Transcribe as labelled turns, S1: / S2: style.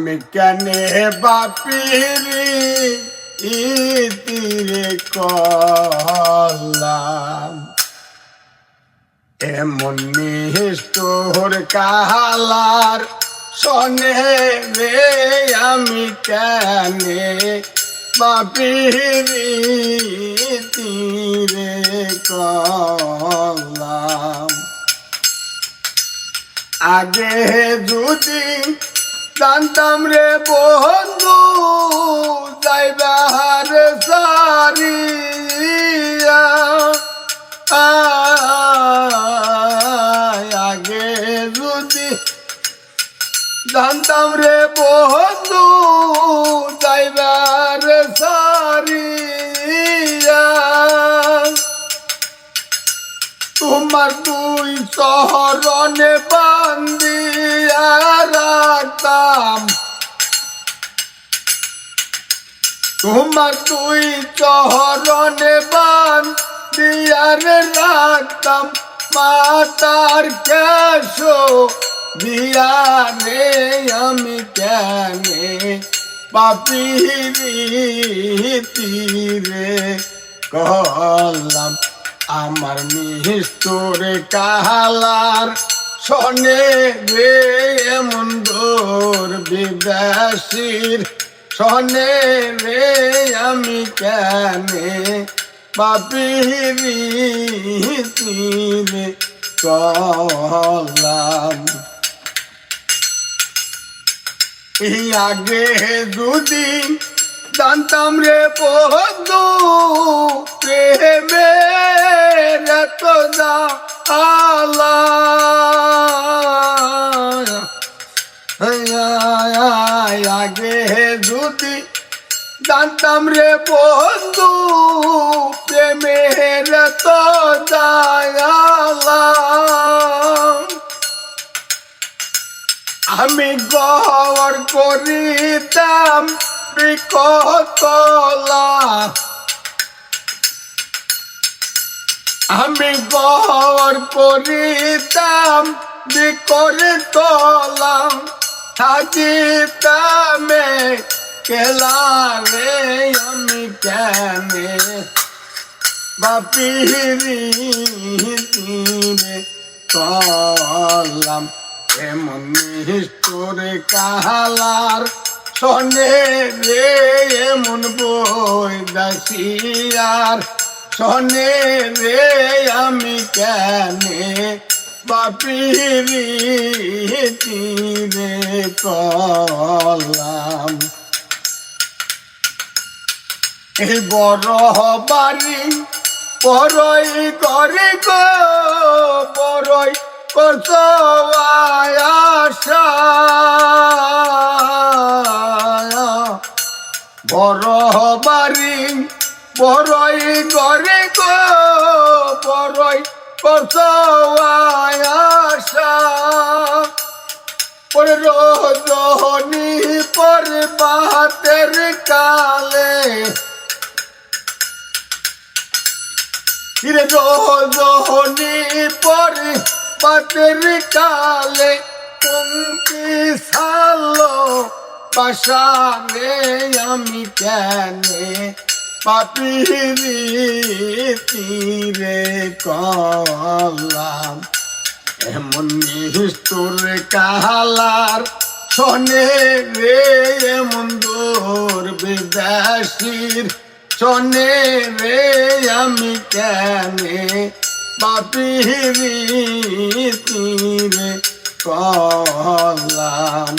S1: আমি কেনে বাপিরি ইতিরে কলাম। এমন নিষ্ঠুর কাহালার শোনে রে আমি কেনে বাপিরি তীরে কলাম। আগে যদি জানতাম রে বন্ধু যাইবার সারিয়া আয়, আগে যদি জানতাম রে বন্ধু যাইবার সারিয়া তোমার দুই শহরনে বান্দিয়া তোমার দুই শহরনে বান্দিয়ার রাখতাম মাতার কেশো দিয়া রে আমি কেনে পাপিরি কলাম আমার মিহিস্তরে কাহালার শনে রে, এমন দোর বিদাসীর শনে রে আমি কেনে? পাপিরি কলাম এই আগে দুদিন জানতাম রে বন্ধু প্রেমে তো আলা যদি জানতাম রে বন্ধু প্রেমের তো দায়ালাম আমি গড় করিতাম বিকতলা আমি গড় করিতাম বিকরে তলা থাকিতামে কেলা রে আমি কেনে? বাপিরি তীরে কলাম এমন নিষ্ঠুরে কাহালার শনে রে, এমন বই দাসিয়ার শনে রে আমি কেনে? বাপিরি তীরে কলাম। এই বড় বাড়ি বড়ই করে গো বড়ই কত আশা বড় বাড়ি বড়ই করে গো বড়ই আশা পরে বাতের কালে। রোজনি পরে বাতের কালে তুমি সালো পাশালে আমি কেনে। পাপিরি তীরে কলাম। এমন নিষ্ঠুর কাহালার শনে রে, এমন দূর বিদাসীর শনে রে, আমি কেনে বাপিরি তীরে কলাম।